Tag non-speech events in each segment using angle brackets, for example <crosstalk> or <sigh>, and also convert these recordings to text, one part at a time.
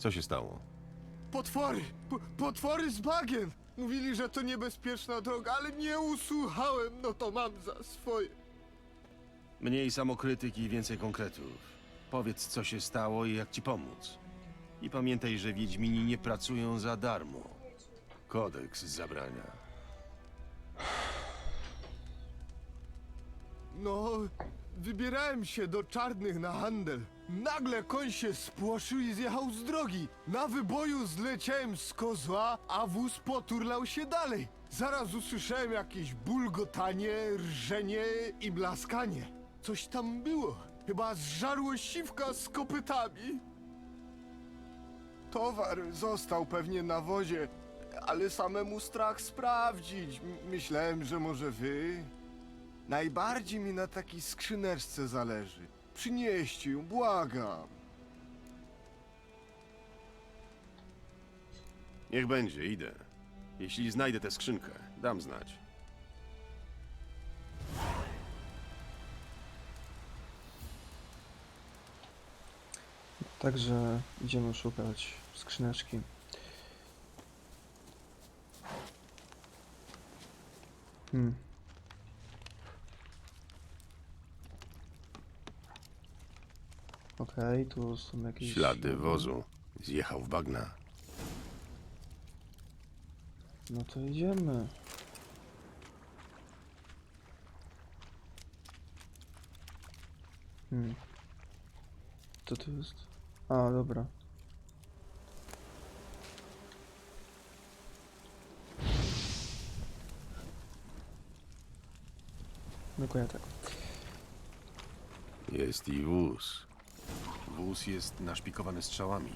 Co się stało? Potwory! P potwory z bagien! Mówili, że to niebezpieczna droga, ale nie usłuchałem, no to mam za swoje. Mniej samokrytyki i więcej konkretów. Powiedz, co się stało i jak ci pomóc. I pamiętaj, że Wiedźmini nie pracują za darmo. Kodeks zabrania. No, wybierałem się do czarnych na handel. Nagle koń się spłoszył i zjechał z drogi. Na wyboju zleciałem z kozła, a wóz poturlał się dalej. Zaraz usłyszałem jakieś bulgotanie, rżenie i blaskanie. Coś tam było. Chyba zżarło siwka z kopytami. Towar został pewnie na wozie, ale samemu strach sprawdzić. Myślałem, że może wy. Najbardziej mi na takiej skrzyneczce zależy. Przynieście ją, błagam. Niech będzie, idę. Jeśli znajdę tę skrzynkę, dam znać. Także idziemy szukać skrzyneczki. Hmm. Okej, tu są jakieś... Ślady wozu. Zjechał w bagna. No to idziemy. Hmm. Co tu jest? A, dobra. Dokładnie tak. Jest i wóz. Wóz jest naszpikowany strzałami.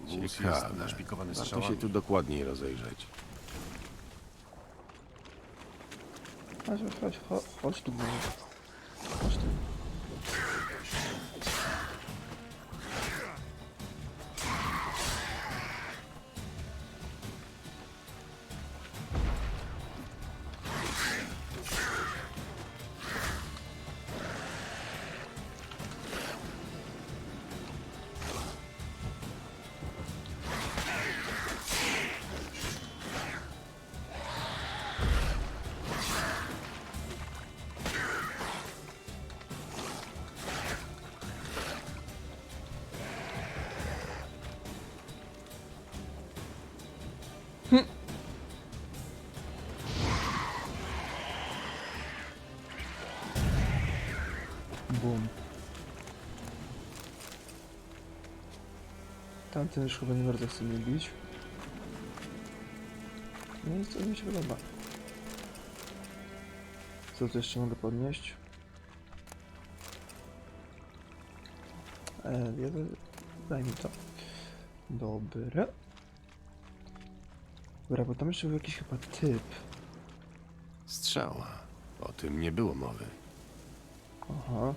Wóz Ciekawe. jest naszpikowany Warto strzałami. się tu dokładniej rozejrzeć. Chodź, chodź, chodź, tu. Chodź tu. Bum. Tamten już chyba nie bardzo chce mnie bić. No i co mi się podoba. Co tu jeszcze mogę podnieść? E. Daj mi to. Dobra. Dobra, bo tam jeszcze był jakiś chyba typ. Strzała. O tym nie było mowy. Aha.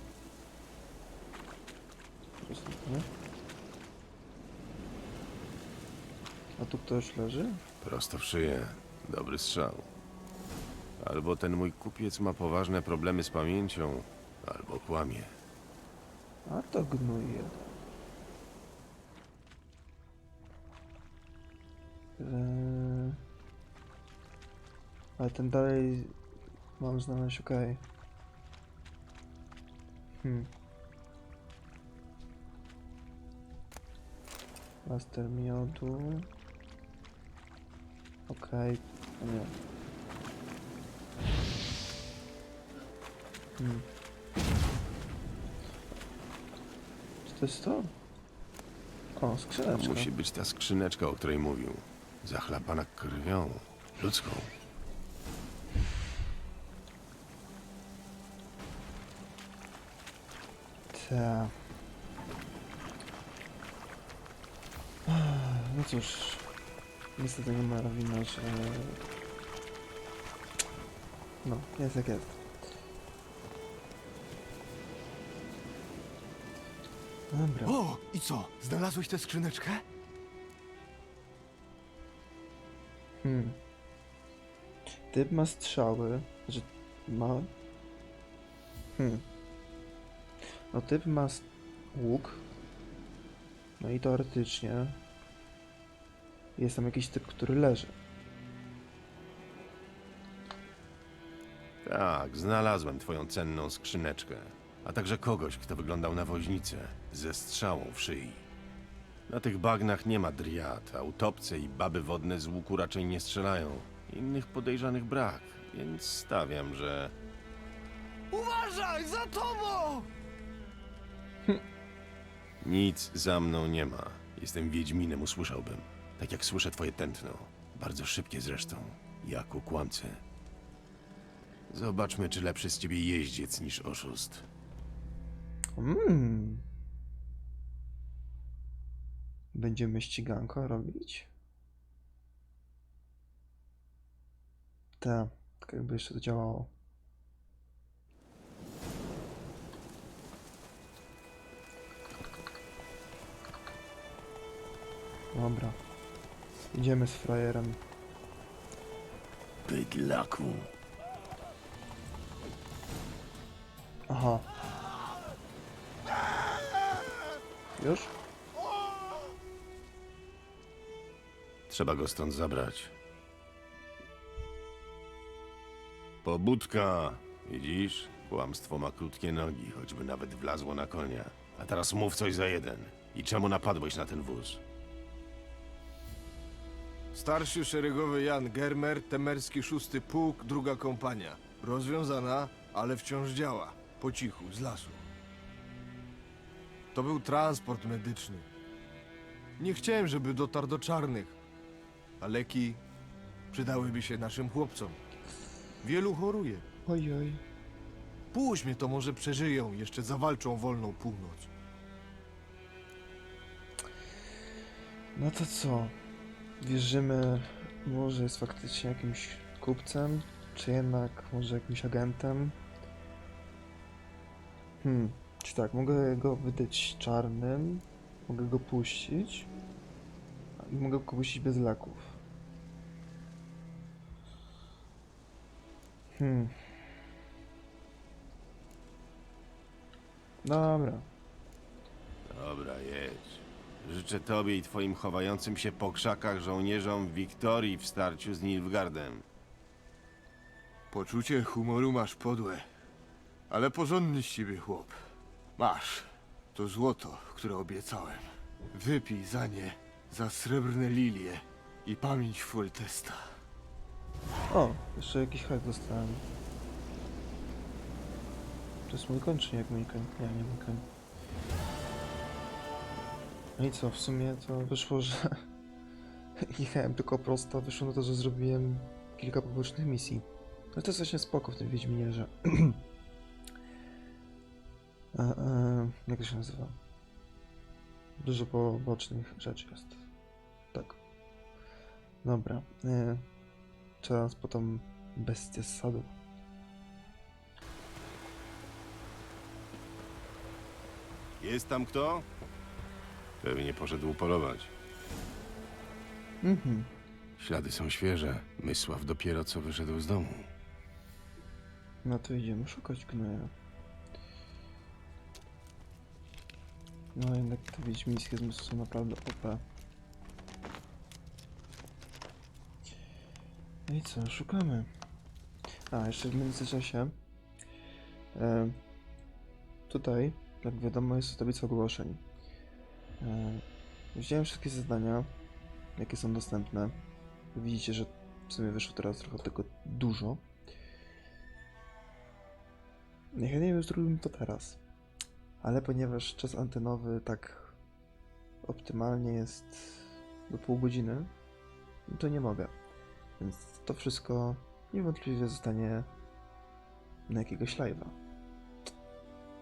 A tu ktoś leży? Prosto w szyję. Dobry strzał. Albo ten mój kupiec ma poważne problemy z pamięcią, albo kłamie. A to gnuje. Eee... Ale ten dalej mam znaleźć, okej. Hmm. Master miodu. Okej, a nie. Hmm. Czy to jest to? O, To skrzyneczka. musi być ta skrzyneczka, o której mówił. Zachlapana krwią. Ludzką. Ta. No cóż, niestety nie ma wina, że... No, jest jak jest. Dobra. O, i co? Znalazłeś tę skrzyneczkę? Hmm. Typ ma strzały, że ma... Hmm. No typ ma łuk. No i teoretycznie Jest tam jakiś typ, który leży. Tak, znalazłem twoją cenną skrzyneczkę, a także kogoś, kto wyglądał na woźnicę, ze strzałą w szyi. Na tych bagnach nie ma driad, a utopce i baby wodne z łuku raczej nie strzelają. Innych podejrzanych brak, więc stawiam, że... Uważaj, za tobą! Nic za mną nie ma. Jestem Wiedźminem, usłyszałbym. Tak jak słyszę twoje tętno. Bardzo szybkie zresztą, jak u kłamcy. Zobaczmy, czy lepszy z ciebie jeździec niż oszust. Mm. Będziemy ściganko robić? Tak, tak jakby jeszcze to działało. Dobra. Idziemy z frajerem. Bydlaku. Aha. Już? Trzeba go stąd zabrać. Pobudka. Widzisz? Kłamstwo ma krótkie nogi, choćby nawet wlazło na konia. A teraz mów coś za jeden. I czemu napadłeś na ten wóz? Starszy szeregowy Jan Germer, temerski szósty pułk, druga kompania. Rozwiązana, ale wciąż działa. Po cichu, z lasu. To był transport medyczny. Nie chciałem, żeby dotarł do czarnych. A leki przydałyby się naszym chłopcom. Wielu choruje. Oj, oj. Puść mnie, to może przeżyją, jeszcze zawalczą wolną północ. No to co? Wierzymy, może jest faktycznie jakimś kupcem, czy jednak może jakimś agentem? Hmm, czy tak, mogę go wydać czarnym, mogę go puścić i mogę go puścić bez leków. Hmm. Dobra. Dobra, jedź. Życzę tobie i twoim chowającym się po krzakach żołnierzom Wiktorii w starciu z Nilfgaardem. Poczucie humoru masz podłe, ale porządny z ciebie chłop. Masz, to złoto, które obiecałem. Wypij za nie, za srebrne lilie i pamięć Foltesta. O, jeszcze jakiś hajs dostałem. To jest mój koń, czy jak mój koń? Nie, nie mój koń. No i co, w sumie to wyszło, że <laughs> jechałem tylko prosto, wyszło na to, że zrobiłem kilka pobocznych misji. No to jest właśnie spoko w tym Wiedźminie, że... <clears throat> e, jak to się nazywa? Dużo pobocznych rzeczy jest. Tak. Dobra. E, Czas potem bestie z sadu. Jest tam kto? Pewnie poszedł polować. Mhm. Ślady są świeże. Mysław dopiero co wyszedł z domu. No to idziemy szukać gnoja. No jednak te wiedźmińskie zmysły są naprawdę OP. No i co, szukamy. A, jeszcze w międzyczasie. E, tutaj, jak wiadomo, jest tablica ogłoszeń. E, wziąłem wszystkie zadania, jakie są dostępne. Widzicie, że w sumie wyszło teraz trochę tego dużo. Najchętniej bym zrobił to teraz. Ale ponieważ czas antenowy tak optymalnie jest do pół godziny, no to nie mogę. Więc to wszystko niewątpliwie zostanie na jakiegoś live'a.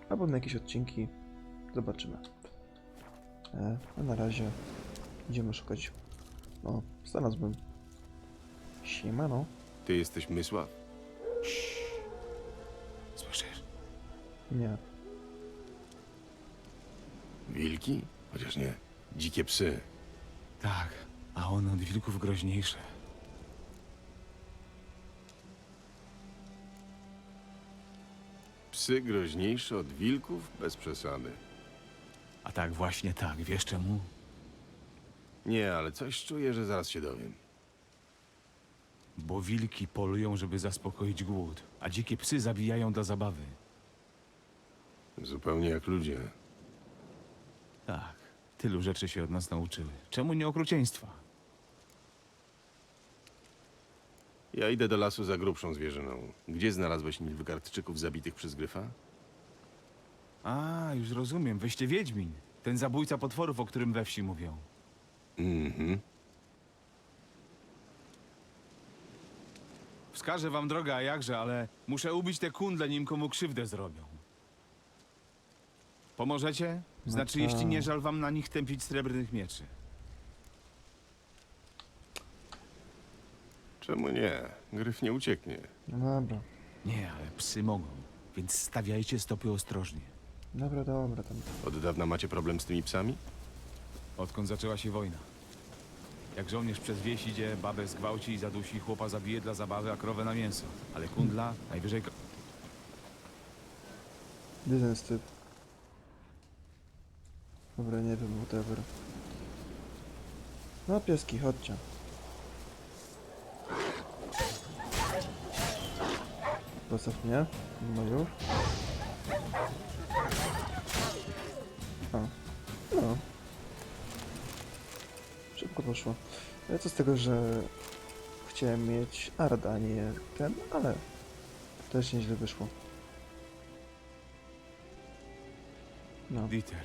Albo na jakieś odcinki. Zobaczymy. E, a na razie idziemy szukać. O, znalazłem. Siemano. Ty jesteś Mysław? Słyszysz? Nie. Wilki? Chociaż nie. Dzikie psy. Tak, a one od wilków groźniejsze. Psy groźniejsze od wilków? Bez przesady. A tak, właśnie tak, wiesz czemu? Nie, ale coś czuję, że zaraz się dowiem. Bo wilki polują, żeby zaspokoić głód, a dzikie psy zabijają dla zabawy. Zupełnie jak ludzie. Tak, tylu rzeczy się od nas nauczyły. Czemu nie okrucieństwa? Ja idę do lasu za grubszą zwierzyną. Gdzie znalazłeś nilwgardczyków zabitych przez gryfa? A, już rozumiem, wyście Wiedźmin. Ten zabójca potworów, o którym we wsi mówią. Mhm. Wskażę wam drogę, a jakże, ale muszę ubić te kundle, nim komu krzywdę zrobią. Pomożecie? No Znaczy, tak. jeśli nie żal wam na nich tępić srebrnych mieczy. Czemu nie? Gryf nie ucieknie. No dobra. Nie, ale psy mogą, więc stawiajcie stopy ostrożnie. Dobra, dobra, tam. Od dawna macie problem z tymi psami? Odkąd zaczęła się wojna. Jak żołnierz przez wieś idzie, babę zgwałci i zadusi, chłopa zabije dla zabawy, a krowę na mięso. Ale kundla najwyżej... ko- Gdzie ten typ? Dobra, nie wiem, whatever. No pieski, chodźcie. Postaw mnie. No już. Szybko poszło. Ale co z tego, że chciałem mieć Arda, a nie ten, ale też nieźle wyszło. No, Dieter.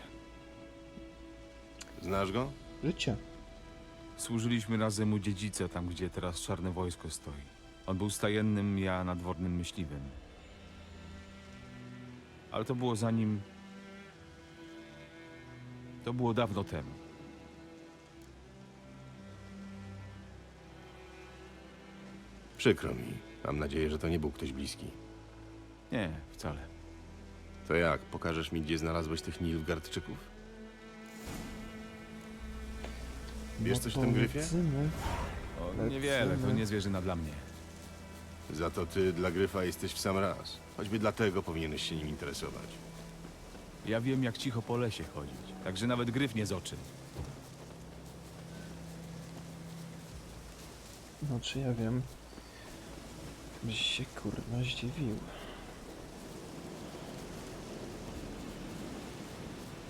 Znasz go? życie. Służyliśmy razem u dziedzica, tam gdzie teraz czarne wojsko stoi. On był stajennym, ja nadwornym myśliwym. Ale to było zanim... To było dawno temu. Przykro mi. Mam nadzieję, że to nie był ktoś bliski. Nie, wcale. To jak? Pokażesz mi, gdzie znalazłeś tych nilfgardczyków? Wiesz coś o tym gryfie? powiedzmy. O, niewiele, to nie zwierzyna dla mnie. Za to ty dla gryfa jesteś w sam raz. Choćby dlatego powinieneś się nim interesować. Ja wiem, jak cicho po lesie chodzić, także nawet gryf nie z oczy. No czy ja wiem? Byś się kurwa zdziwił.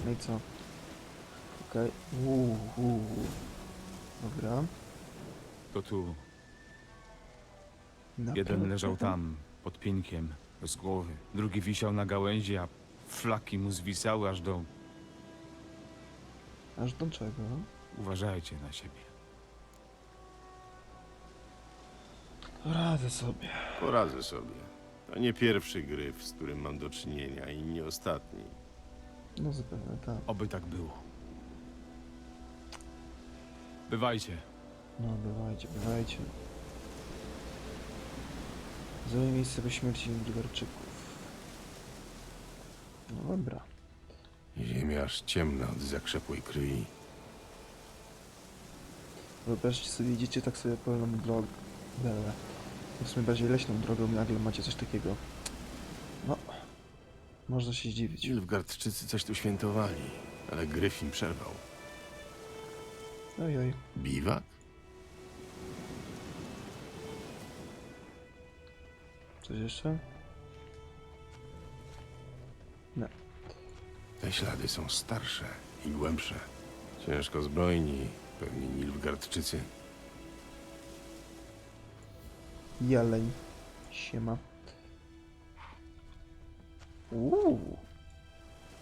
No i co? Okej. Uuu, uuu. Dobra. To tu, Naprawdę? jeden leżał tam, pod pieńkiem, bez głowy. Drugi wisiał na gałęzi, a flaki mu zwisały aż do... Aż do czego? Uważajcie na siebie. Radzę sobie. Poradzę sobie. To nie pierwszy gryf, z którym mam do czynienia i nie ostatni. No zapewne tak. Oby tak było. Bywajcie. No bywajcie, bywajcie. Zajmie miejsce po śmierci Bulgarczyków. No dobra. Ziemia aż ciemna od zakrzepłej kryi. Wyobraźcie sobie, idziecie tak sobie pełną drogę. W sumie bardziej leśną drogą nagle macie coś takiego. No. Można się zdziwić. Nilfgardczycy coś tu świętowali, ale gryf im przerwał. Oj, oj. Biwak? Coś jeszcze? Nie. Te ślady są starsze i głębsze. Ciężko zbrojni, pewnie Nilfgardczycy. Jeleń. Siema. Uuu.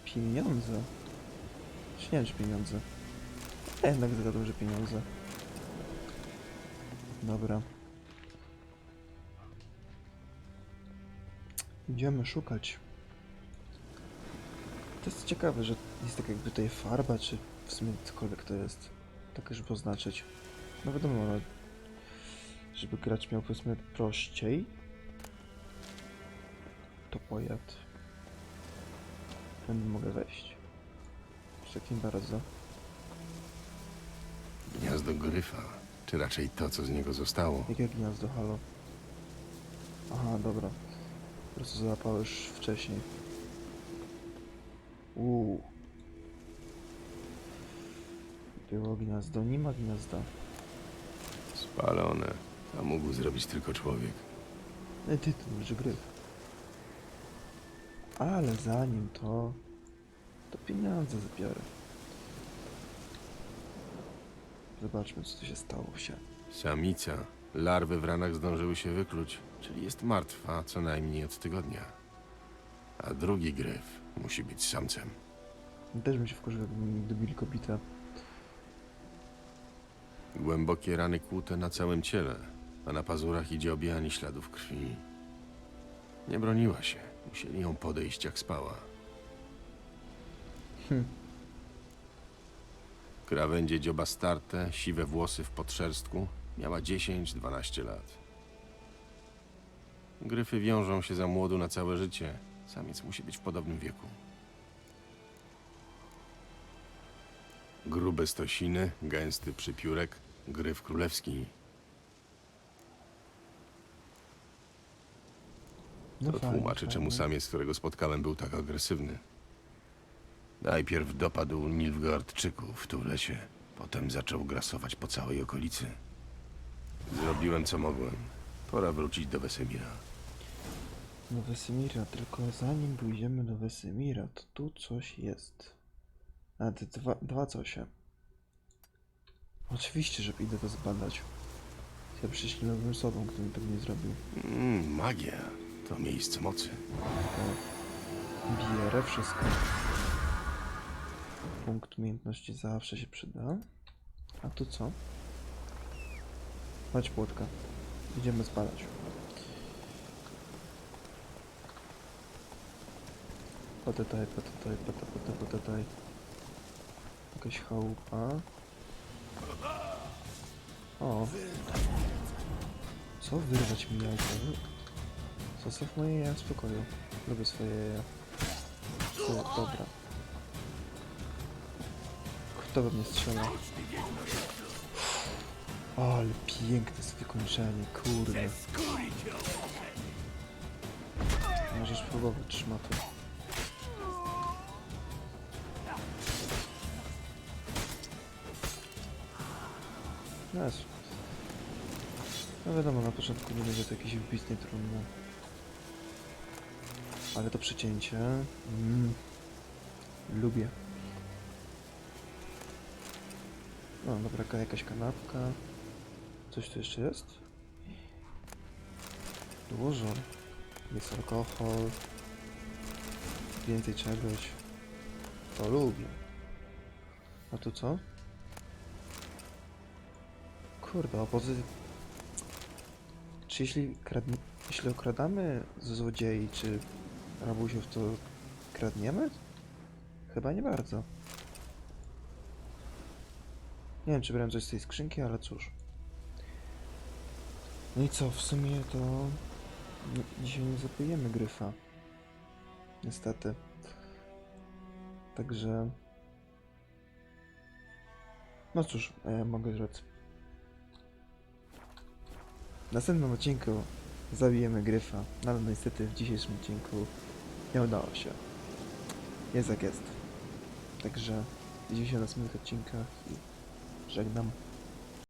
Pieniądze. Czy pieniądze. Ja jednak zgadłem, że pieniądze. Dobra. Idziemy szukać. To jest ciekawe, że jest tak jakby tutaj farba, czy w sumie cokolwiek to jest. Tak, żeby oznaczyć. No wiadomo, ale żeby grać miał powiedzmy prościej, to pojad. Tędy mogę wejść. Czy takim bardzo. Gniazdo gryfa, czy raczej to, co z niego zostało. Jakie gniazdo, halo? Aha, dobra. Po prostu załapał już wcześniej. Uuu. Było gniazdo, nie ma gniazda. Spalone. To mógł zrobić tylko człowiek. E, ty, to duży gryf. Ale zanim to... To pieniądze zabiorę. Zobaczmy, co tu się stało się. Samica. Larwy w ranach zdążyły się wykluć, czyli jest martwa co najmniej od tygodnia. A drugi gryf musi być samcem. Też bym się wkurzył, jakby mi dobili kobitę. Głębokie rany kłute na całym ciele, a na pazurach idzie objanie śladów krwi. Nie broniła się. Musieli ją podejść jak spała. Hm. Krawędzie dzioba starte, siwe włosy w podszerstku. Miała 10-12 lat. Gryfy wiążą się za młodu na całe życie. Samiec musi być w podobnym wieku. Grube stosiny, gęsty przypiórek, gryf królewski. No To fajnie, tłumaczy, czemu fajnie. samiec, którego spotkałem, był tak agresywny. Najpierw dopadł Nilfgaardczyków w tu lesie, potem zaczął grasować po całej okolicy. Zrobiłem, co mogłem. Pora wrócić do Wesemira. Do Wesemira, tylko zanim pójdziemy do Wesemira, to tu coś jest. A, te dwa, dwa cosie. Oczywiście, że idę to zbadać. Ja prześledzę sobą, kto mi pewnie zrobił. Mm, magia. To miejsce mocy. Bierę wszystko. Punkt umiejętności zawsze się przyda. A tu co? Chodź płotka. Idziemy zbadać. Potetaj, potetaj, potetaj, potetaj. Jakaś chałupa. O. Co? Wyrwać mi jajka? Zostaw moje jaja w spokoju. Lubię swoje jaja. Dobra. Kto we mnie strzela? O, ale piękne jest wykończenie, kurde. Możesz próbować szmatu. Jest. No wiadomo, na początku nie będzie to jakieś wybitnie trudne. Ale to przecięcie... Mm, lubię. No dobra, ka- jakaś kanapka. Coś tu jeszcze jest? Dużo. Jest alkohol. Więcej czegoś. To lubię. A tu co? Kurde, obozy... Czy jeśli kradnie... Jeśli okradamy złodziei, czy rabusiów, to kradniemy? Chyba nie bardzo. Nie wiem, czy brałem coś z tej skrzynki, ale cóż. No i co, w sumie to... Dzisiaj nie zapijemy gryfa. Niestety. Także... No cóż, e, mogę rzec. W następnym odcinku zabijemy gryfa, no niestety w dzisiejszym odcinku nie udało się. Jest jak jest. Także widzimy się na następnych odcinkach i żegnam.